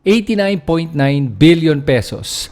89.9 billion pesos.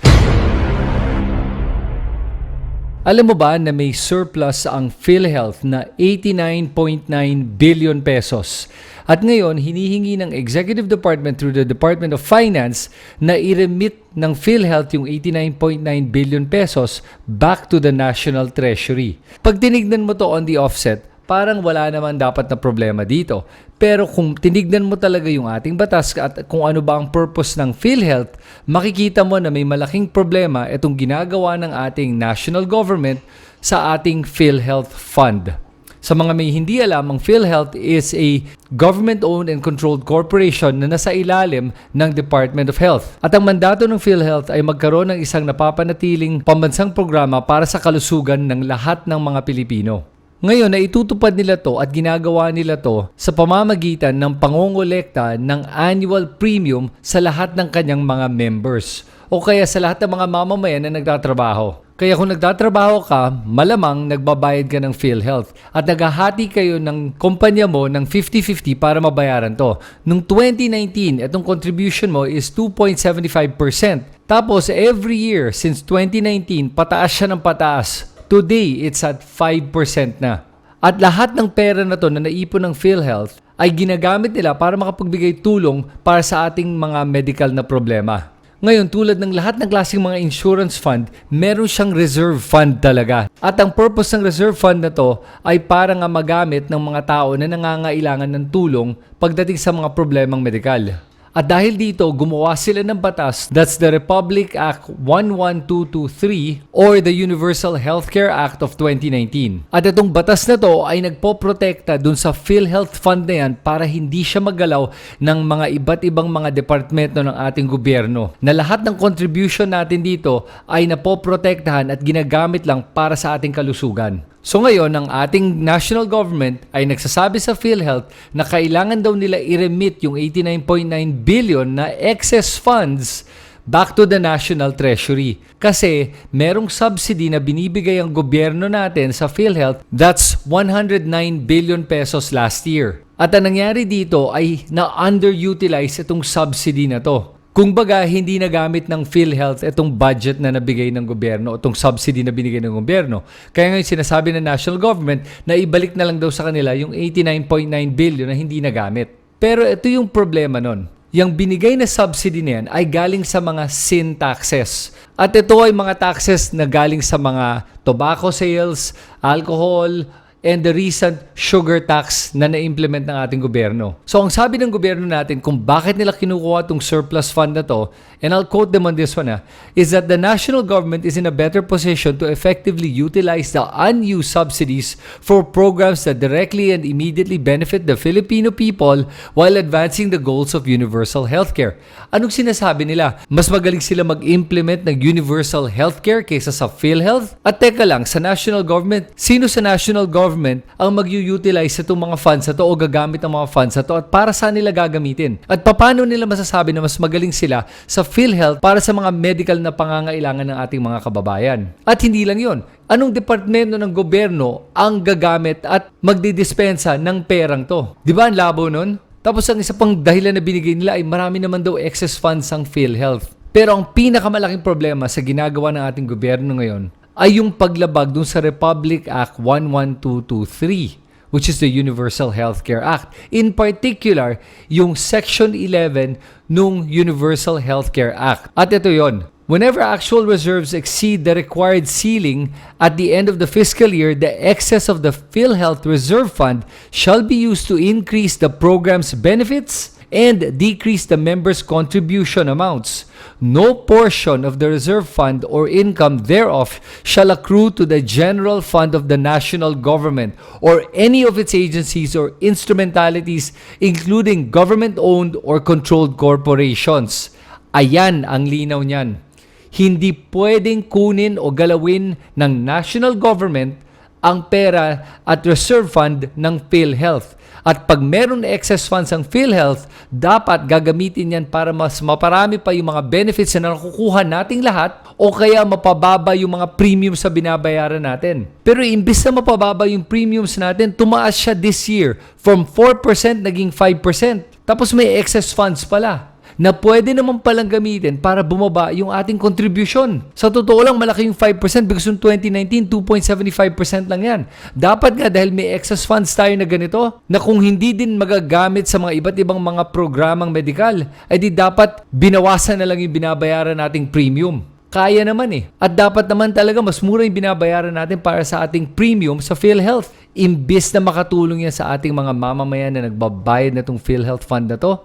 Alam mo ba na may surplus ang PhilHealth na 89.9 billion pesos? At ngayon, hinihingi ng Executive Department through the Department of Finance na i-remit ng PhilHealth yung 89.9 billion pesos back to the National Treasury. Pag tinignan mo to on the offset, parang wala naman dapat na problema dito. Pero kung tinignan mo talaga yung ating batas at kung ano ba ang purpose ng PhilHealth, makikita mo na may malaking problema itong ginagawa ng ating national government sa ating PhilHealth Fund. Sa mga may hindi alam, ang PhilHealth is a government-owned and controlled corporation na nasa ilalim ng Department of Health. At ang mandato ng PhilHealth ay magkaroon ng isang napapanatiling pambansang programa para sa kalusugan ng lahat ng mga Pilipino. Ngayon na itutupad nila to at ginagawa nila to sa pamamagitan ng pangongolekta ng annual premium sa lahat ng kanyang mga members o kaya sa lahat ng mga mamamayan na nagtatrabaho. Kaya kung nagtatrabaho ka, malamang nagbabayad ka ng PhilHealth at naghahati kayo ng kumpanya mo ng 50-50 para mabayaran to. Nung 2019, itong contribution mo is 2.75%. Tapos every year since 2019, pataas siya ng pataas. Today, it's at 5% na. At lahat ng pera na to na naipon ng PhilHealth ay ginagamit nila para makapagbigay tulong para sa ating mga medical na problema. Ngayon, tulad ng lahat ng klaseng mga insurance fund, meron siyang reserve fund talaga. At ang purpose ng reserve fund na to ay para nga magamit ng mga tao na nangangailangan ng tulong pagdating sa mga problemang medikal. At dahil dito, gumawa sila ng batas, that's the Republic Act 11223 or the Universal Healthcare Act of 2019. At itong batas na to ay nagpoprotekta dun sa PhilHealth Fund na yan para hindi siya magalaw ng mga iba't ibang mga departamento ng ating gobyerno. Na lahat ng contribution natin dito ay napoprotektahan at ginagamit lang para sa ating kalusugan. So ngayon, ang ating national government ay nagsasabi sa PhilHealth na kailangan daw nila i-remit yung 89.9 billion na excess funds back to the national treasury. Kasi merong subsidy na binibigay ang gobyerno natin sa PhilHealth that's 109 billion pesos last year. At ang nangyari dito ay na-underutilize itong subsidy na to. Kung baga, hindi nagamit ng PhilHealth itong budget na nabigay ng gobyerno, itong subsidy na binigay ng gobyerno. Kaya ngayon sinasabi ng national government na ibalik na lang daw sa kanila yung 89.9 billion na hindi nagamit. Pero ito yung problema nun. Yung binigay na subsidy na yan ay galing sa mga sin taxes. At ito ay mga taxes na galing sa mga tobacco sales, alcohol, and the recent sugar tax na na-implement ng ating gobyerno. So ang sabi ng gobyerno natin kung bakit nila kinukuha itong surplus fund na to, and I'll quote them on this one ha, is that the national government is in a better position to effectively utilize the unused subsidies for programs that directly and immediately benefit the Filipino people while advancing the goals of universal healthcare. Anong sinasabi nila? Mas magaling sila mag-implement ng universal healthcare kaysa sa PhilHealth? At teka lang, sa national government, sino sa national government ang mag-utilize sa itong mga funds na to o gagamit ng mga funds na to at para saan nila gagamitin? At paano nila masasabi na mas magaling sila sa PhilHealth para sa mga medical na pangangailangan ng ating mga kababayan? At hindi lang yon. Anong departamento ng gobyerno ang gagamit at magdidispensa ng perang to? Di ba ang labo nun? Tapos ang isa pang dahilan na binigay nila ay marami naman daw excess funds ang PhilHealth. Pero ang pinakamalaking problema sa ginagawa ng ating gobyerno ngayon ay yung paglabag dun sa Republic Act 11223 which is the Universal Healthcare Act. In particular, yung Section 11 nung Universal Healthcare Act. At ito yon. Whenever actual reserves exceed the required ceiling at the end of the fiscal year, the excess of the PhilHealth Reserve Fund shall be used to increase the program's benefits and decrease the members' contribution amounts. No portion of the reserve fund or income thereof shall accrue to the general fund of the national government or any of its agencies or instrumentalities, including government-owned or controlled corporations. Ayan ang linaw niyan. Hindi pwedeng kunin o galawin ng national government ang pera at reserve fund ng PhilHealth. At pag meron excess funds ang PhilHealth, dapat gagamitin yan para mas maparami pa yung mga benefits na nakukuha nating lahat o kaya mapababa yung mga premium sa binabayaran natin. Pero imbis na mapababa yung premiums natin, tumaas siya this year from 4% naging 5%. Tapos may excess funds pala. Na pwede naman palang gamitin para bumaba yung ating contribution. Sa totoo lang, malaki yung 5% because yung 2019, 2.75% lang yan. Dapat nga dahil may excess funds tayo na ganito, na kung hindi din magagamit sa mga iba't ibang mga programang medikal, ay di dapat binawasan na lang yung binabayaran nating premium. Kaya naman eh. At dapat naman talaga mas mura yung binabayaran natin para sa ating premium sa PhilHealth. Imbis na makatulong yan sa ating mga mamamayan na nagbabayad na itong PhilHealth Fund na to,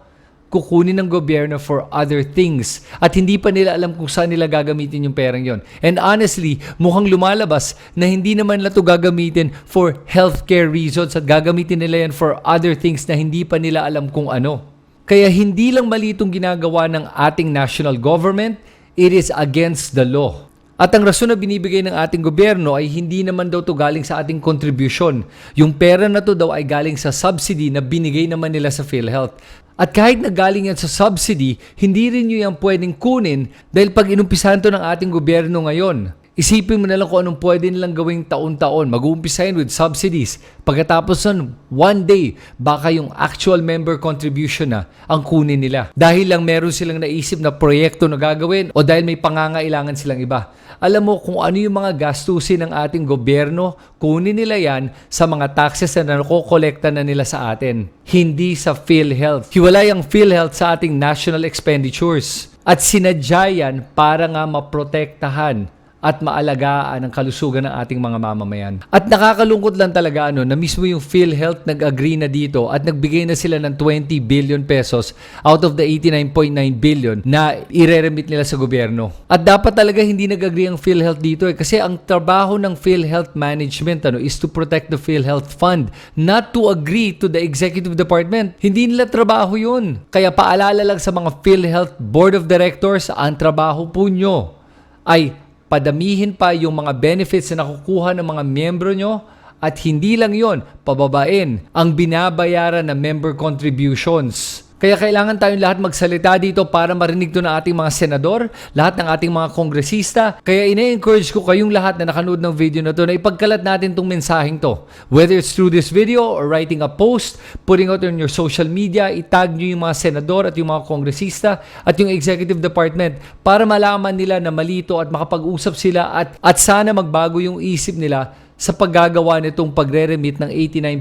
kukunin ng gobyerno for other things at hindi pa nila alam kung saan nila gagamitin yung perang yon. And honestly, mukhang lumalabas na hindi naman nila to gagamitin for healthcare reasons at gagamitin nila yan for other things na hindi pa nila alam kung ano. Kaya hindi lang mali itong ginagawa ng ating national government, it is against the law. At ang rason na binibigay ng ating gobyerno ay hindi naman daw to galing sa ating contribution. Yung pera na to daw ay galing sa subsidy na binigay naman nila sa PhilHealth. At kahit na galing yan sa subsidy, hindi rin nyo yan pwedeng kunin dahil pag inumpisahan to ng ating gobyerno ngayon, Isipin mo na lang kung anong pwede nilang gawing taon-taon. Mag-uumpisahin with subsidies. Pagkatapos nun, one day, baka yung actual member contribution na ang kunin nila. Dahil lang meron silang naisip na proyekto na gagawin o dahil may pangangailangan silang iba. Alam mo kung ano yung mga gastusin ng ating gobyerno, kunin nila yan sa mga taxes na nakokolekta na nila sa atin. Hindi sa PhilHealth. Hiwalay ang PhilHealth sa ating national expenditures. At sinadya yan para nga maprotektahan at maalagaan ang kalusugan ng ating mga mamamayan. At nakakalungkot lang talaga ano na mismo yung PhilHealth nag-agree na dito at nagbigay na sila ng 20 billion pesos out of the 89.9 billion na ireremit nila sa gobyerno. At dapat talaga hindi nag-agree ang PhilHealth dito eh kasi ang trabaho ng PhilHealth management ano is to protect the PhilHealth fund, not to agree to the executive department. Hindi nila trabaho 'yun. Kaya paalala lang sa mga PhilHealth board of directors, ang trabaho po nyo ay padamihin pa yung mga benefits na nakukuha ng mga miyembro nyo at hindi lang yon pababain ang binabayaran na member contributions. Kaya kailangan tayong lahat magsalita dito para marinig to ng ating mga senador, lahat ng ating mga kongresista. Kaya ina-encourage ko kayong lahat na nakanood ng video na to na ipagkalat natin tong mensaheng to. Whether it's through this video or writing a post, putting out on your social media, itag nyo yung mga senador at yung mga kongresista at yung executive department para malaman nila na malito at makapag-usap sila at, at sana magbago yung isip nila sa paggagawa nitong pagre-remit ng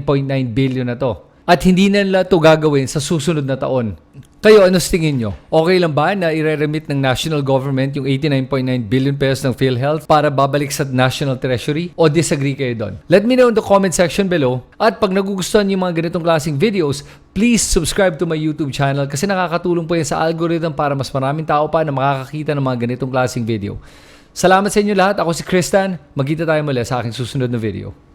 89.9 billion na to. At hindi na nila ito gagawin sa susunod na taon. Kayo, ano sa tingin nyo? Okay lang ba na i-remit ng national government yung 89.9 billion pesos ng PhilHealth para babalik sa national treasury? O disagree kayo doon? Let me know in the comment section below. At pag nagugustuhan yung mga ganitong klaseng videos, please subscribe to my YouTube channel kasi nakakatulong po yan sa algorithm para mas maraming tao pa na makakakita ng mga ganitong klaseng video. Salamat sa inyo lahat. Ako si Kristan. Magkita tayo muli sa aking susunod na video.